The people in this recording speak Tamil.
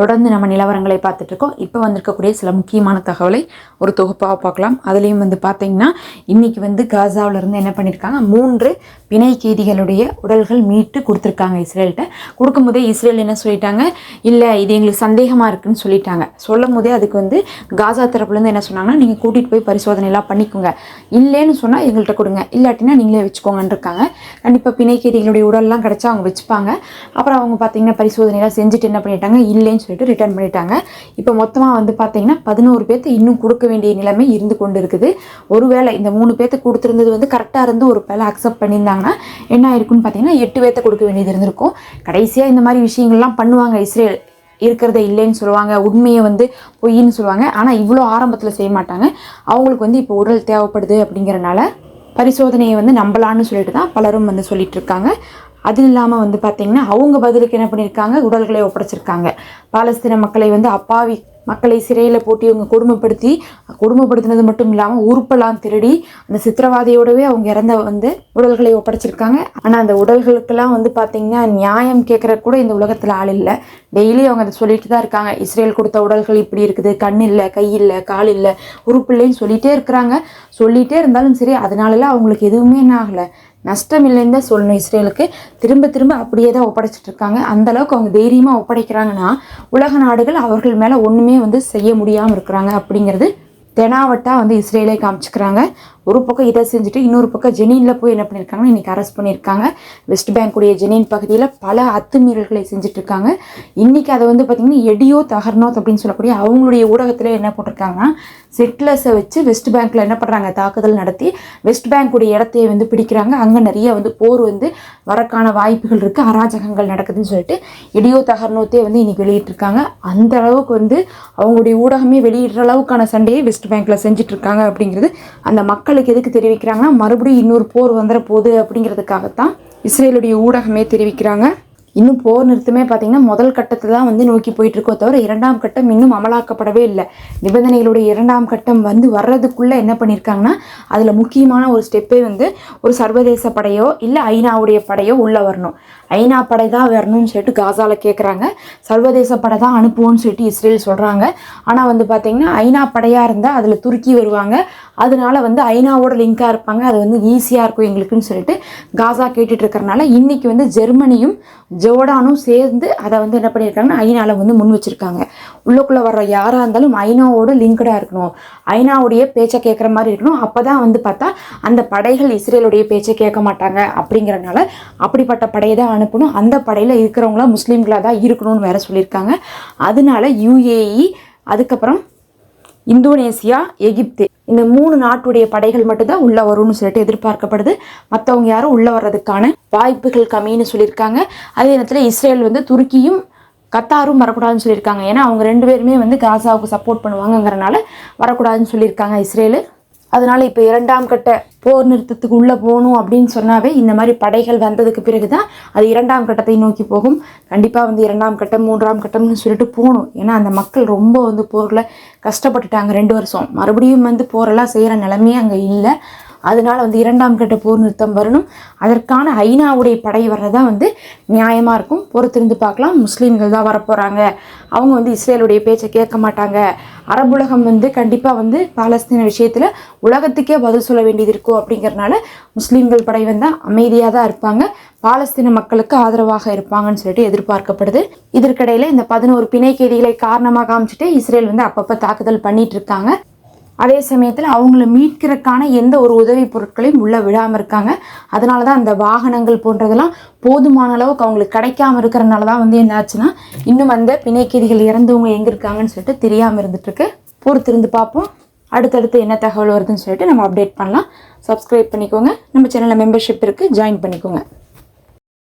தொடர்ந்து நம்ம நிலவரங்களை பார்த்துட்ருக்கோம். இப்போ வந்திருக்கக்கூடிய சில முக்கியமான தகவலை ஒரு தொகுப்பாக பார்க்கலாம். அதுலேயும் வந்து பார்த்தீங்கன்னா இன்றைக்கி வந்து காசாவிலேருந்து என்ன பண்ணியிருக்காங்க? மூன்று பிணை கைதிகளுடைய உடல்கள் மீட்டு கொடுத்துருக்காங்க இஸ்ரேல்கிட்ட. கொடுக்கும்போதே இஸ்ரேல் என்ன சொல்லிட்டாங்க? இல்லை இது எங்களுக்கு சந்தேகமாக இருக்குன்னு சொல்லிட்டாங்க. சொல்லும் போதே அதுக்கு வந்து காசா தரப்புலேருந்து என்ன சொன்னாங்கன்னா நீங்கள் கூட்டிகிட்டு போய் பரிசோதனைலாம் பண்ணிக்கோங்க. இல்லைன்னு சொன்னால் எங்கள்கிட்ட கொடுங்க. இல்லாட்டினா நீங்களே வச்சுக்கோங்கன்னு இருக்காங்க கண்டிப்பாக பிணை கைதிகளுடைய உடல்லாம் கிடச்சா அவங்க வச்சுப்பாங்க. அப்புறம் அவங்க பார்த்தீங்கன்னா பரிசோதனைலாம் செஞ்சுட்டு என்ன பண்ணிட்டாங்க? இல்லைன்னு சொல்லிட்டு ரிட்டர்ன் பண்ணிட்டாங்க. இப்போ மொத்தமாக வந்து பார்த்தீங்கன்னா பதினோரு பேர்த்து இன்னும் கொடுக்க வேண்டிய நிலைமை இருந்து கொண்டு இருக்குது ஒருவேளை இந்த மூணு பேர்த்து கொடுத்துருந்தது வந்து கரெக்டாக இருந்து ஒரு வேலை அக்செப்ட் பண்ணியிருந்தாங்கன்னா என்ன ஆயிருக்குன்னு பார்த்தீங்கன்னா எட்டு பேர்த்த கொடுக்க வேண்டியது இருந்திருக்கும். கடைசியாக இந்த மாதிரி விஷயங்கள்லாம் பண்ணுவாங்க இஸ்ரேல். இருக்கிறத இல்லைன்னு சொல்லுவாங்க. உண்மையை வந்து பொய்ன்னு சொல்லுவாங்க. ஆனால் இவ்வளோ ஆரம்பத்தில் செய்ய மாட்டாங்க. அவங்களுக்கு வந்து இப்போ உடல் தேவைப்படுது அப்படிங்கிறனால பரிசோதனையை வந்து நம்பலான்னு சொல்லிட்டு தான் பலரும் வந்து சொல்லிட்டு இருக்காங்க. அது இல்லாமல் வந்து பார்த்திங்கன்னா அவங்க பதிலுக்கு என்ன பண்ணியிருக்காங்க உடல்களை ஒப்படைச்சிருக்காங்க. பாலஸ்தீன மக்களை வந்து அப்பாவி மக்களை சிறையில் போட்டு இவங்க கொடுமைப்படுத்தி கொடுமைப்படுத்தினது மட்டும் இல்லாமல் உறுப்பெல்லாம் திருடி அந்த சித்திரவாதையோடவே அவங்க இறந்த வந்து உடல்களை ஒப்படைச்சிருக்காங்க. ஆனால் அந்த உடல்களுக்கெல்லாம் வந்து பார்த்திங்கன்னா நியாயம் கேட்குற கூட இந்த உலகத்தில் ஆள் இல்லை. டெய்லி அவங்க அதை சொல்லிட்டு தான் இருக்காங்க. இஸ்ரேல் கொடுத்த உடல்கள் இப்படி இருக்குது கண் இல்லை கை இல்லை கால் இல்லை உறுப்பு இல்லைன்னு சொல்லிகிட்டே இருக்கிறாங்க. சொல்லிகிட்டே இருந்தாலும் சரி அதனாலலாம் அவங்களுக்கு எதுவுமே என்ன ஆகலை. நஷ்டம் இல்லைன்னு தான் சொல்லணும் இஸ்ரேலுக்கு. திரும்ப திரும்ப அப்படியே தான் ஒப்படைச்சிட்டு இருக்காங்க. அந்த அளவுக்கு அவங்க தைரியமாக ஒப்படைக்கிறாங்கன்னா உலக நாடுகள் அவர்கள் மேலே ஒன்றுமே வந்து செய்ய முடியாமல் இருக்கிறாங்க அப்படிங்கிறது தெனாவட்டா வந்து இஸ்ரேலே காமிச்சுக்கிறாங்க. ஒரு பக்கம் இதை செஞ்சுட்டு இன்னொரு பக்கம் ஜெனீனில் போய் என்ன பண்ணியிருக்காங்கன்னா இன்றைக்கி அரெஸ்ட் பண்ணியிருக்காங்க வெஸ்ட் பேங்குடைய ஜெனீன் பகுதியில் பல அத்துமீறல்களை செஞ்சுட்டு இருக்காங்க இன்றைக்கி அதை வந்து பார்த்திங்கன்னா எடியோ தகர்னோத் அப்படின்னு சொல்லக்கூடிய அவங்களுடைய ஊடகத்தில் என்ன போட்டிருக்காங்கன்னா செட்லர்ஸை வச்சு வெஸ்ட் பேங்க்கில் என்ன பண்ணுறாங்க தாக்குதல் நடத்தி வெஸ்ட் பேங்குடைய இடத்தைய வந்து பிடிக்கிறாங்க. அங்கே நிறைய வந்து போர் வந்து வரக்கான வாய்ப்புகள் இருக்குது அராஜகங்கள் நடக்குதுன்னு சொல்லிட்டு எடியோ தகர்னோத்தே வந்து இன்றைக்கி வெளியிட்டிருக்காங்க. அந்த அளவுக்கு வந்து அவங்களுடைய ஊடகமே வெளியிடுற அளவுக்கான சண்டையை வெஸ்ட் பேங்க்கில் செஞ்சிட்ருக்காங்க அப்படிங்கிறது அந்த மக்கள் மக்களுக்கு எதுக்கு தெரிவிக்கிறாங்கன்னா மறுபடியும் இன்னொரு போர் வந்துட போகுது அப்படிங்கிறதுக்காகத்தான் இஸ்ரேலுடைய ஊடகமே தெரிவிக்கிறாங்க. இன்னும் போர் நிறுத்தமே பார்த்தீங்கன்னா முதல் கட்டத்தை தான் வந்து நோக்கி போயிட்டுருக்கோ தவிர இரண்டாம் கட்டம் இன்னும் அமலாக்கப்படவே இல்லை. நிபந்தனைகளுடைய இரண்டாம் கட்டம் வந்து வர்றதுக்குள்ளே என்ன பண்ணியிருக்காங்கன்னா அதில் முக்கியமான ஒரு ஸ்டெப்பே வந்து ஒரு சர்வதேச படையோ இல்லை ஐநாவுடைய படையோ உள்ளே வரணும். ஐநா படை தான் வரணும்னு சொல்லிட்டு காசாவில் கேட்குறாங்க சர்வதேச படை தான் அனுப்புவோம்னு சொல்லிட்டு இஸ்ரேல் சொல்கிறாங்க ஆனால் வந்து பார்த்திங்கன்னா ஐநா படையாக இருந்தால் அதில் துருக்கி வருவாங்க. அதனால வந்து ஐநாவோட லிங்காக இருப்பாங்க. அது வந்து ஈஸியாக இருக்கும் எங்களுக்குன்னு சொல்லிட்டு காசா கேட்டுட்ருக்கறனால இன்றைக்கி வந்து ஜெர்மனியும் ஜோர்டானும் சேர்ந்து அதை வந்து என்ன பண்ணியிருக்காங்கன்னா ஐநாவில் வந்து முன் வச்சுருக்காங்க. உள்ளுக்குள்ளே வர்ற யாராக இருந்தாலும் ஐநாவோட லிங்க்டாக இருக்கணும். ஐநாவுடைய பேச்சை கேட்குற மாதிரி இருக்கணும். அப்போ தான் வந்து பார்த்தா அந்த படைகள் இஸ்ரேலுடைய பேச்சை கேட்க மாட்டாங்க அப்படிங்கிறனால அப்படிப்பட்ட படையை தான் அனுப்பணும். அந்த படையில் இருக்கிறவங்களாம் முஸ்லீம்களாக தான் இருக்கணும்னு வேற சொல்லியிருக்காங்க. அதனால யுஏஇ அதுக்கப்புறம் இந்தோனேசியா எகிப்து இந்த மூணு நாட்டுடைய படைகள் மட்டும்தான் உள்ள வரும்னு சொல்லிட்டு எதிர்பார்க்கப்படுது. மற்றவங்க யாரும் உள்ள வர்றதுக்கான வாய்ப்புகள் கம்மின்னு சொல்லியிருக்காங்க. அதே நேரத்தில் இஸ்ரேல் வந்து துருக்கியும் கத்தாரும் வரக்கூடாதுன்னு சொல்லியிருக்காங்க. ஏன்னா அவங்க ரெண்டு பேருமே வந்து காசாவுக்கு சப்போர்ட் பண்ணுவாங்கங்கிறனால வரக்கூடாதுன்னு சொல்லியிருக்காங்க இஸ்ரேலு. அதனால் இப்போ இரண்டாம் கட்ட போர் நிறுத்தத்துக்கு உள்ளே போகணும் அப்படின்னு சொன்னாவே இந்த மாதிரி படைகள் வந்ததுக்கு பிறகு தான் அது இரண்டாம் கட்டத்தை நோக்கி போகும். கண்டிப்பாக வந்து இரண்டாம் கட்டம் மூன்றாம் கட்டம்னு சொல்லிட்டு போகணும். ஏன்னா அந்த மக்கள் ரொம்ப வந்து போரில் கஷ்டப்பட்டுட்டாங்க ரெண்டு வருஷம். மறுபடியும் வந்து போரெல்லாம் செய்கிற நிலைமையே அங்கே இல்லை. அதனால வந்து இரண்டாம் கட்ட போர் நிறுத்தம் வரணும். அதற்கான ஐநாவுடைய படை வர்றதா வந்து நியாயமாக இருக்கும். பொறுத்திருந்து பார்க்கலாம். முஸ்லீம்கள் தான் வரப்போகிறாங்க அவங்க வந்து இஸ்ரேலுடைய பேச்சை கேட்க மாட்டாங்க. அரபுலகம் வந்து கண்டிப்பாக வந்து பாலஸ்தீன விஷயத்தில் உலகத்துக்கே பதில் சொல்ல வேண்டியது இருக்கும் அப்படிங்கிறனால முஸ்லீம்கள் படை வந்தால் அமைதியாக தான் இருப்பாங்க. பாலஸ்தீன மக்களுக்கு ஆதரவாக இருப்பாங்கன்னு சொல்லிட்டு எதிர்பார்க்கப்படுது. இதற்கிடையில் இந்த பதினோரு பிணை கைதிகளை காரணமாக காமிச்சிட்டு இஸ்ரேல் வந்து அப்பப்போ தாக்குதல் பண்ணிட்டு இருக்காங்க. அதே சமயத்தில் அவங்கள மீட்கிறதுக்கான எந்த ஒரு உதவி பொருட்களையும் உள்ளே விடாமல் இருக்காங்க. அதனால தான் அந்த வாகனங்கள் போன்றதெல்லாம் போதுமான அளவுக்கு அவங்களுக்கு கிடைக்காம இருக்கிறனால தான் வந்து என்ன ஆச்சுன்னா இன்னும் அந்த பிணைக்கீதிகள் இறந்தவங்க எங்கே இருக்காங்கன்னு சொல்லிட்டு தெரியாமல் இருந்துட்டுருக்கு. பொறுத்திருந்து பார்ப்போம். அடுத்தடுத்து என்ன தகவல் வருதுன்னு சொல்லிட்டு நம்ம அப்டேட் பண்ணலாம். சப்ஸ்கிரைப் பண்ணிக்கோங்க. நம்ம சேனலில் மெம்பர்ஷிப் இருக்குது ஜாயின் பண்ணிக்கோங்க.